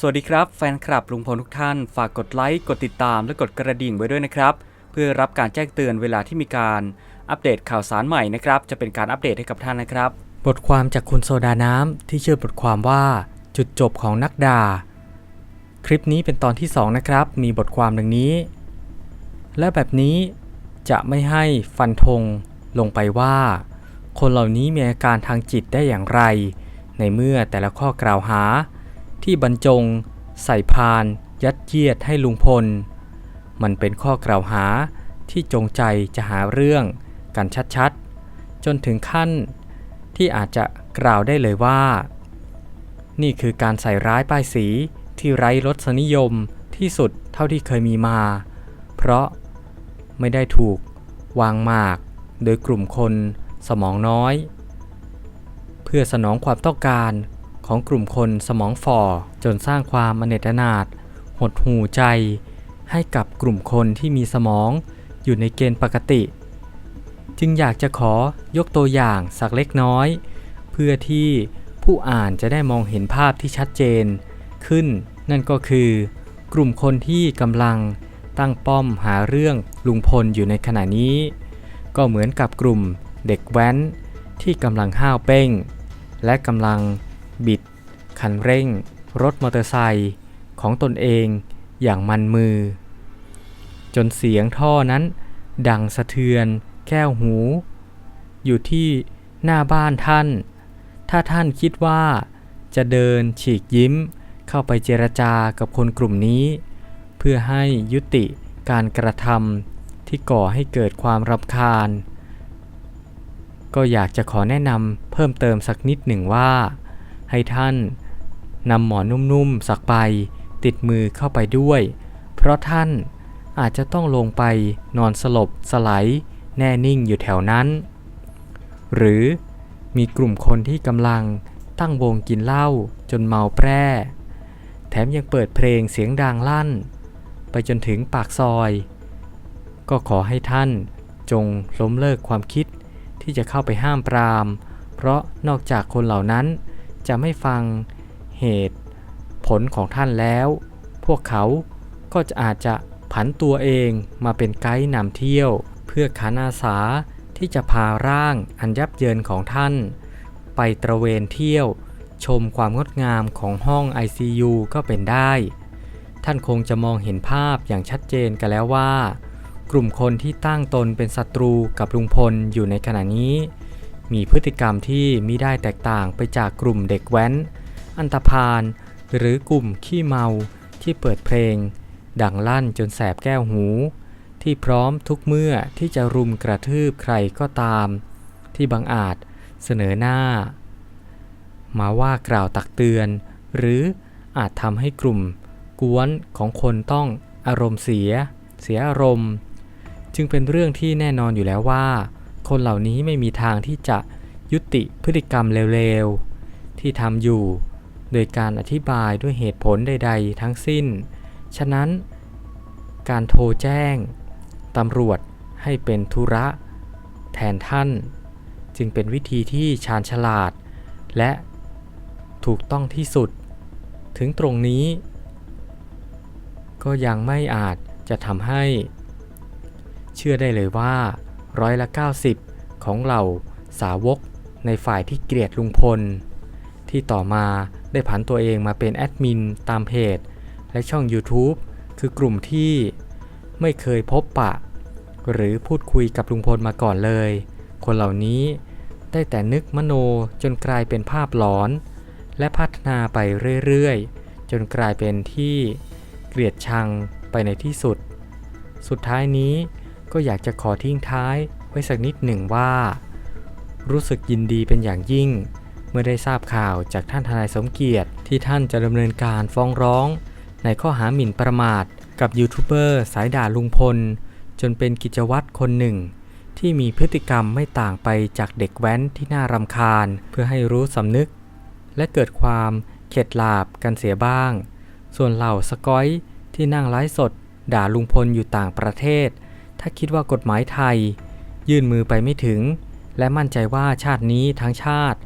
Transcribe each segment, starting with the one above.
สวัสดีครับแฟนคลับลุงพลทุกท่าน ฝากกดไลค์ กดติดตามและกดกระดิ่งไว้ด้วยนะครับ เพื่อรับการแจ้งเตือนเวลาที่มีการอัปเดตข่าวสารใหม่นะครับ จะเป็นการอัปเดตให้กับท่านนะครับ บทความจากคุณโซดาน้ำที่ชื่อบทความว่า จุดจบของนักดา คลิปนี้เป็นตอนที่ 2 นะครับ มีบทความดังนี้ และแบบนี้จะไม่ให้ฟันธงลงไปว่า คนเหล่านี้มีอาการทางจิตได้อย่างไร ในเมื่อแต่ละข้อกล่าวหา ที่บรรจง ใส่พาน ยัดเยียดให้ลุงพล มันเป็นข้อกล่าวหาที่จงใจจะหาเรื่องกันชัดๆ จนถึงขั้นที่อาจจะกล่าวได้เลยว่า นี่คือการใส่ร้ายป้ายสีที่ไร้รสนิยมที่สุดเท่าที่เคยมีมา เพราะไม่ได้ถูกวางหมากโดยกลุ่มคนสมองน้อย เพื่อสนองความต้องการ ของกลุ่มคนสมองฝ่อจนสร้างความอเนจนาถหดหูใจ ให้กับกลุ่มคนที่มีสมองอยู่ในเกณฑ์ปกติ จึงอยากจะขอยกตัวอย่างสักเล็กน้อย เพื่อที่ผู้อ่านจะได้มองเห็นภาพที่ชัดเจน ขึ้นนั่นก็คือกลุ่มคนที่กำลังตั้งป้อมหาเรื่องลุงพลอยู่ในขณะนี้ ก็เหมือนกับกลุ่มเด็กแว้นที่กำลังห้าวเป้ง และกำลัง บิด คันเร่ง รถมอเตอร์ไซค์ของตนเองอย่างมันมือ จนเสียงท่อนั้น ดังสะเทือน แก้วหู อยู่ที่หน้าบ้านท่าน ถ้าท่านคิดว่าจะเดินฉีกยิ้ม เข้าไปเจรจากับคนกลุ่มนี้ เพื่อให้ยุติการกระทำที่ก่อให้เกิดความรำคาญ ก็อยากจะขอแนะนำเพิ่มเติมสักนิดหนึ่งว่า ให้ท่านนำหมอนนุ่มๆ สักใบติดมือเข้าไปด้วย เพราะท่านอาจจะต้องลงไปนอนสลบสไลด์แน่นิ่งอยู่แถวนั้น หรือมีกลุ่มคนที่กำลังตั้งวงกินเหล้าจนเมาแปร่ แถมยังเปิดเพลงเสียงดังลั่น ไปจนถึงปากซอย ก็ขอให้ท่านจงล้มเลิกความคิดที่จะเข้าไปห้ามปราม เพราะนอกจากคนเหล่านั้น จะไม่ฟังเหตุผลของท่านแล้ว พวกเขาก็จะอาจจะผันตัวเองมาเป็นไกด์นำเที่ยว เพื่อขานาสาที่จะพาร่างอันยับเยินของท่าน ไปตระเวนเที่ยว ชมความงดงามของห้อง ICU ก็เป็นได้ ท่านคงจะมองเห็นภาพอย่างชัดเจนกันแล้วว่า กลุ่มคนที่ตั้งตนเป็นศัตรูกับลุงพลอยู่ในขณะนี้ มีพฤติกรรมที่มิได้แตกต่างไปจากกลุ่มเด็กแว้น อันตพาลหรือกลุ่มขี้เมาที่เปิดเพลง ดังลั่นจนแสบแก้วหู ที่พร้อมทุกเมื่อที่จะรุมกระทืบใครก็ตาม ที่บังอาจเสนอหน้า มาว่ากล่าวตักเตือน หรืออาจทำให้กลุ่ม กวนของคนต้องอารมณ์เสีย เสียอารมณ์ จึงเป็นเรื่องที่แน่นอนอยู่แล้วว่า คนเหล่านี้ไม่มีทางที่จะยุติพฤติกรรมเร็วๆ ที่ทำอยู่ โดยการอธิบายด้วยเหตุผลใดๆ ทั้งสิ้น ฉะนั้น การโทรแจ้งตำรวจให้เป็นธุระแทนท่าน จึงเป็นวิธีที่ชาญฉลาด และถูกต้องที่สุด ถึงตรงนี้ ก็ยังไม่อาจจะทำให้ เชื่อได้เลยว่า ร้อยละ 90 ของเหล่าสาวกในฝ่ายที่เกลียดลุงพล ที่ต่อมาได้ผันตัวเองมาเป็นแอดมินตามเพจ และช่อง YouTube คือกลุ่มที่ไม่เคยพบปะ หรือพูดคุยกับลุงพลมาก่อนเลย คนเหล่านี้ได้แต่นึกมโนจนกลายเป็นภาพหลอน และพัฒนาไปเรื่อยๆ จนกลายเป็นที่เกลียดชังไปในที่สุด สุดท้ายนี้ ก็อยากจะขอทิ้งท้ายไว้สักนิดหนึ่งว่า รู้สึกยินดีเป็นอย่างยิ่ง เมื่อได้ทราบข่าวจากท่านทนายสมเกียรติที่ท่านจะดำเนินการฟ้องร้อง ในข้อหาหมิ่นประมาท กับยูทูบเบอร์สายด่าลุงพล จนเป็นกิจวัตรคนหนึ่ง ที่มีพฤติกรรมไม่ต่างไปจากเด็กแว้นที่น่ารำคาญ เพื่อให้รู้สำนึก และเกิดความเข็ดหลาบกันเสียบ้าง ส่วนเหล่าสกอยที่นั่งไลฟ์สด ด่าลุงพลอยู่ต่างประเทศ ถ้าคิดว่ากฎหมายไทย ยื่นมือไปไม่ถึง และมั่นใจว่าชาตินี้ทั้งชาติ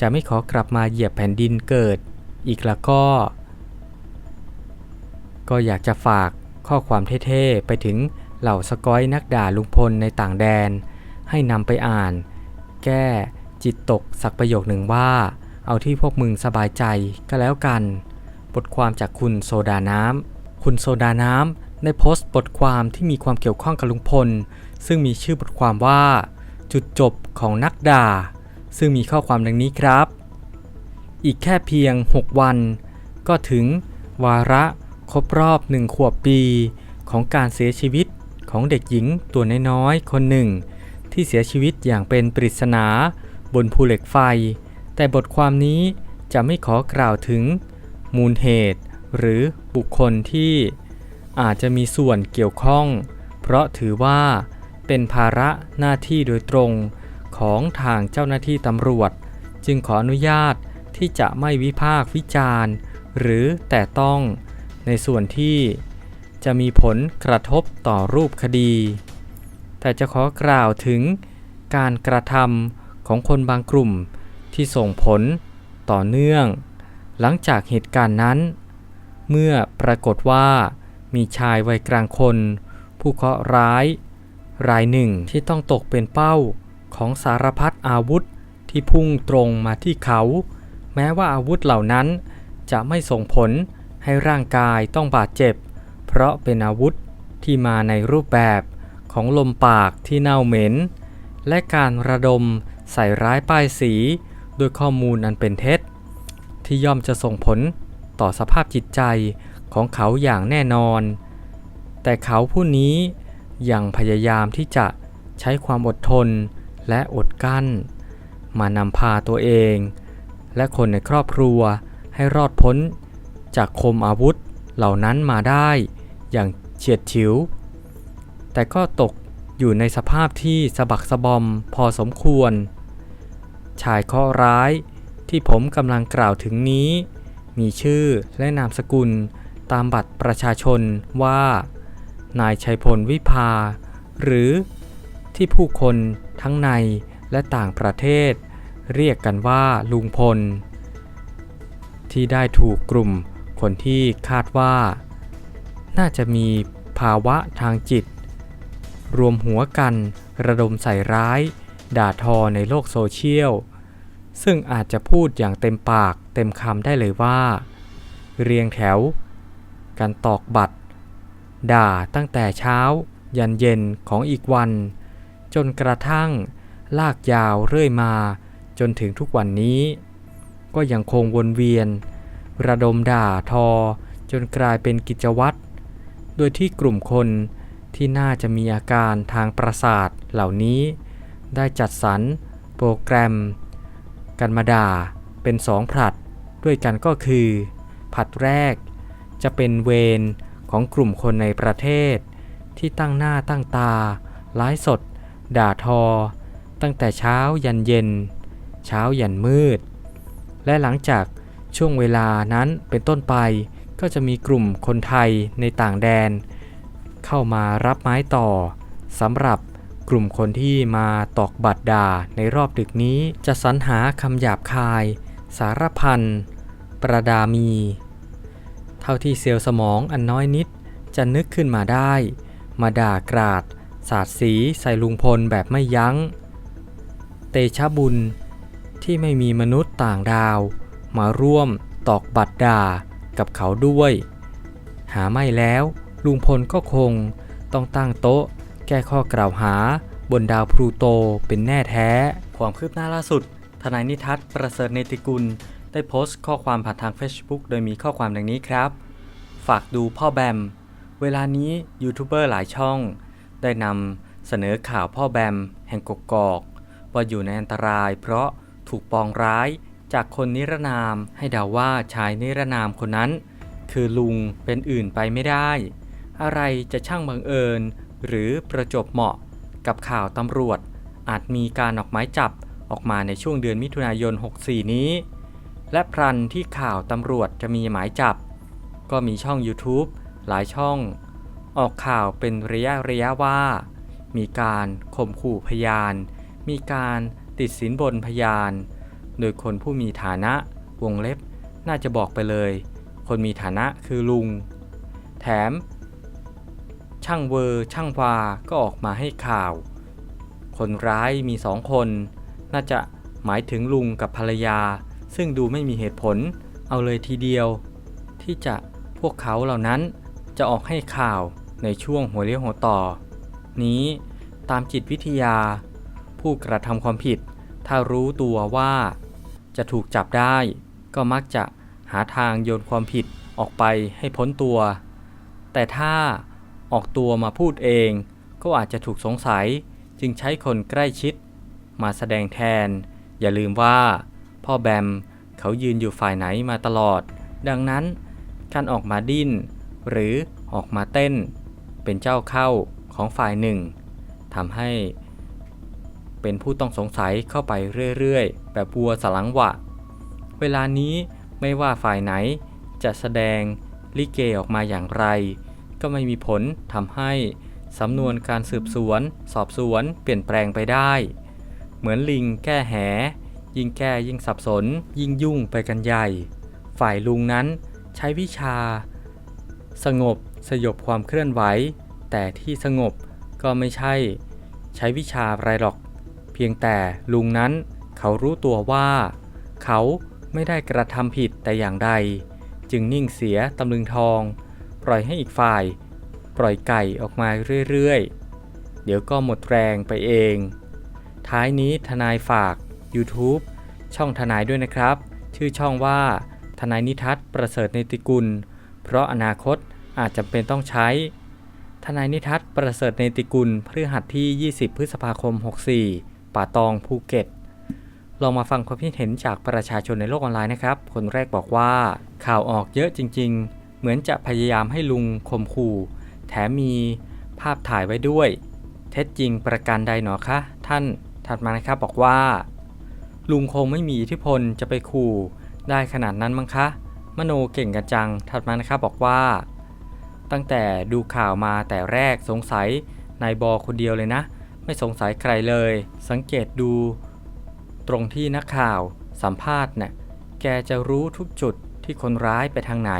จะไม่ขอกลับมาเหยียบแผ่นดินเกิด อีกแล้วก็ ก็อยากจะฝากข้อความเท่ๆ ไปถึงเหล่าสกอยนักด่าลุงพลในต่างแดน ให้นำไปอ่าน แก้จิตตกสักประโยคหนึ่งว่า เอาที่พวกมึงสบายใจก็แล้วกัน บทความจากคุณโซดาน้ำคุณโซดาน้ำ ได้โพสต์บทความที่มีความเกี่ยวข้องกับลุงพล ซึ่งมีชื่อบทความว่า จุดจบของนักด่า ซึ่งมีข้อความดังนี้ครับ อีกแค่เพียง 6 วัน ก็ถึงวาระครบรอบหนึ่งขวบปีของการเสียชีวิตของเด็กหญิงตัวน้อยๆคนหนึ่ง ที่เสียชีวิตอย่างเป็นปริศนา บนภูเหล็กไฟ แต่บทความนี้จะไม่ขอกล่าวถึง มูลเหตุ หรือบุคคลที่ อาจจะมีส่วนเกี่ยวข้อง เพราะถือว่าเป็นภาระหน้าที่โดยตรงของทางเจ้าหน้าที่ตำรวจ จึงขออนุญาตที่จะไม่วิพากษ์วิจารณ์ หรือแต่ต้องในส่วนที่จะมีผลกระทบต่อรูปคดี แต่จะขอกล่าวถึงการกระทำของคนบางกลุ่มที่ส่งผลต่อเนื่อง หลังจากเหตุการณ์นั้น เมื่อปรากฏว่า มีชายวัยกลางคน ผู้เคราะห์ร้าย รายหนึ่งที่ต้องตกเป็นเป้าของสารพัดอาวุธที่พุ่งตรงมาที่เขา แม้ว่าอาวุธเหล่านั้นจะไม่ส่งผลให้ร่างกายต้องบาดเจ็บ เพราะเป็นอาวุธที่มาในรูปแบบของลมปากที่เน่าเหม็น และการระดมใส่ร้ายป้ายสีด้วยข้อมูลอันเป็นเท็จ ที่ย่อมจะส่งผลต่อสภาพจิตใจ ของเขาอย่างแน่นอน แต่เขาผู้นี้ยังพยายามที่จะใช้ความอดทนและอดกั้น มานำพาตัวเอง และคนในครอบครัวให้รอดพ้น จากคมอาวุธเหล่านั้นมาได้อย่างเฉียดฉิว แต่ก็ตกอยู่ในสภาพที่สะบักสะบอมพอสมควร ชายเคราะห์ร้ายที่ผมกำลังกล่าวถึงนี้ มีชื่อและนามสกุล ตามบัตรประชาชนว่า นายชัยพลวิภา หรือที่ผู้คนทั้งในและต่างประเทศ เรียกกันว่าลุงพล ที่ได้ถูกกลุ่มคนที่คาดว่า น่าจะมีภาวะทางจิต รวมหัวกันระดมใส่ร้าย ด่าทอในโลกโซเชียล ซึ่งอาจจะพูดอย่างเต็มปากเต็มคำได้เลยว่า เรียงแถว การตอกบัตร ด่าตั้งแต่เช้า ยันเย็นของอีกวัน จนกระทั่ง ลากยาวเรื่อยมาจนถึงทุกวันนี้ ก็ยังคงวนเวียน ระดมด่าทอ จนกลายเป็นกิจวัตร โดยที่กลุ่มคนที่น่าจะมีอาการทางประสาทเหล่านี้ ได้จัดสรรโปรแกรม กันมาด่าเป็นสองผลัดด้วยกันก็คือผลัดแรก จะเป็นเวรของกลุ่มคนในประเทศ ที่ตั้งหน้าตั้งตาไลฟ์สด ด่าทอ ตั้งแต่เช้ายันเย็น เช้ายันมืด และหลังจากช่วงเวลานั้นเป็นต้นไปก็จะมีกลุ่มคนไทยในต่างแดน เข้ามารับไม้ต่อสำหรับกลุ่มคนที่มาตอกบัตรด่าในรอบดึกนี้จะสรรหาคำหยาบคาย สารพันประดามี เท่าที่เซลล์สมองอันน้อยนิดจะนึกขึ้นมาได้ มาด่ากราด สาดสีใส่ลุงพลแบบไม่ยัง้ง เตชะบุญที่ไม่มีมนุษย์ต่างดาว มาร่วมตอกบัตรด่ากับเขาด้วย หาไม่แล้วลุงพลก็คงต้องตั้งโต๊ะ แก้ข้อกล่าวหาบนดาวพลูโตเป็นแน่แท้ ความคืบหน้าล่าสุด ทนายนิทัศน์ประเสริฐเนติกุล ได้โพสต์ข้อความผ่านทาง Facebook โดยมีข้อความดังนี้ครับ ฝากดูพ่อแบม เวลานี้ยูทูบเบอร์หลายช่อง ได้นำเสนอข่าวพ่อแบม แห่งกกอกว่าอยู่ในอันตราย เพราะถูกปองร้ายจากคนนิรนามให้เดาว่าชายนิรนามคนนั้น คือลุงเป็นอื่นไปไม่ได้ อะไรจะช่างบังเอิญ หรือประจบเหมาะกับข่าวตำรวจ อาจมีการออกหมายจับออกมาในช่วงเดือนมิถุนายน 64 นี้ และพรันที่ข่าวตำรวจจะมีหมายจับ ก็มีช่อง YouTube หลายช่อง ออกข่าวเป็นระยะระยะว่า มีการข่มขู่พยาน มีการติดสินบนพยาน โดยคนผู้มีฐานะวงเล็บน่าจะบอกไปเลย คนมีฐานะคือลุง แถม ช่างเวอร์ช่างวาก็ออกมาให้ข่าว คนร้ายมีสองคน น่าจะหมายถึงลุงกับภรรยา ซึ่งดูไม่มีเหตุผล เอาเลยทีเดียว ที่จะพวกเขาเหล่านั้นจะออกให้ข่าวในช่วงหัวเลี้ยวหัวต่อ นี้ตามจิตวิทยา ผู้กระทำความผิด ถ้ารู้ตัวว่าจะถูกจับได้ ก็มักจะหาทางโยนความผิดออกไปให้พ้นตัว แต่ถ้าออกตัวมาพูดเอง ก็อาจจะถูกสงสัยจึงใช้คนใกล้ชิด มาแสดงแทน อย่าลืมว่า พ่อแบมเขายืนอยู่ฝ่ายไหนมาตลอด ดังนั้นการออกมาดิ้น หรือออกมาเต้น เป็นเจ้าเข้าของฝ่ายหนึ่งทำให้ เป็นผู้ต้องสงสัยเข้าไปเรื่อยๆ แบบวัวสลังวะ เวลานี้ไม่ว่าฝ่ายไหนจะแสดงลิเกออกมาอย่างไร ก็ไม่มีผลทำให้สำนวนการสืบสวน สอบสวนเปลี่ยนแปลงไปได้ เหมือนลิงแก้แห ยิ่งแก้ยิ่งสับสน ยิ่งยุ่งไปกันใหญ่ ฝ่ายลุงนั้นใช้วิชา สงบสยบความเคลื่อนไหว แต่ที่สงบก็ไม่ใช่ ใช้วิชาอะไรหรอก เพียงแต่ลุงนั้นเขารู้ตัวว่า เขาไม่ได้กระทำผิดแต่อย่างใด จึงนิ่งเสียตำลึงทอง ปล่อยให้อีกฝ่าย ปล่อยไก่ออกมาเรื่อยๆ เดี๋ยวก็หมดแรงไปเอง ท้ายนี้ทนายฝาก YouTube ช่องทนายด้วยนะครับ ชื่อช่องว่า ทนายนิทัศน์ประเสริฐในติกุล เพราะอนาคตอาจจำเป็นต้องใช้ ทนายนิทัศน์ประเสริฐในติกุลพฤหัสที่ 20 พฤษภาคม 64 ป่าตองภูเก็ตลองมาฟังความคิดเห็นจากประชาชนในโลกออนไลน์นะครับ คนแรกบอกว่าข่าวออกเยอะจริง ๆ เหมือนจะพยายามให้ลุงข่มขู่ แถมมีภาพถ่ายไว้ด้วย เท็จจริงประการใดหนอคะ ท่านถัดมานะครับบอกว่า ลุงคงไม่มีอิทธิพลจะไปขู่ได้ขนาดนั้นมั้งคะ มโนเก่งกันจัง ถัดมานะครับบอกว่า ตั้งแต่ดูข่าวมาแต่แรกสงสัยนายบอคนเดียวเลยนะ ไม่สงสัยใครเลย สังเกตดู ตรงที่นักข่าวสัมภาษณ์น่ะแกจะรู้ทุกจุดที่คนร้ายไปทางไหน